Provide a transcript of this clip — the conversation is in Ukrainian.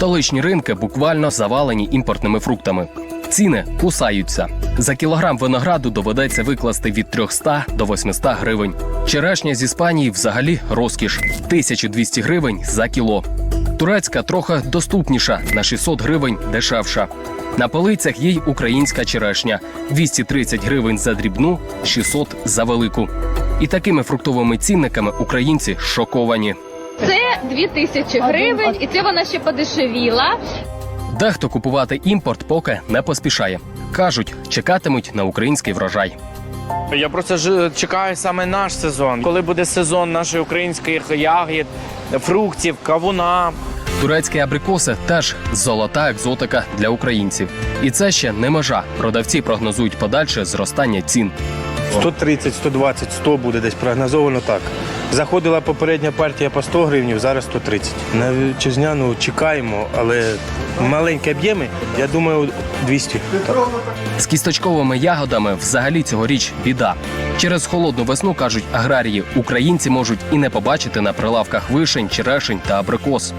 Столичні ринки буквально завалені імпортними фруктами. Ціни кусаються. За кілограм винограду доведеться викласти від 300 до 800 гривень. Черешня з Іспанії взагалі розкіш 1200 гривень за кіло. Турецька трохи доступніша на 600 гривень дешевша. На полицях є й українська черешня 230 гривень за дрібну, 600 за велику. І такими фруктовими цінниками українці шоковані. Це 2000 гривень, і це вона ще подешевіла. Дехто купувати імпорт поки не поспішає. кажуть, чекатимуть на український врожай. Я просто ж чекаю саме наш сезон, коли буде сезон наших українських ягід, фруктів, кавуна. Турецькі абрикоси теж золота екзотика для українців. І це ще не межа. Продавці прогнозують подальше зростання цін. 130, 120, 100 буде десь прогнозовано так. Заходила попередня партія по 100 гривень, зараз 130. На вітчизняну чекаємо, але маленькі об'єми, я думаю, 200. Так. З кісточковими ягодами взагалі цьогоріч біда. Через холодну весну кажуть аграрії, українці можуть і не побачити на прилавках вишень, черешень та абрикос.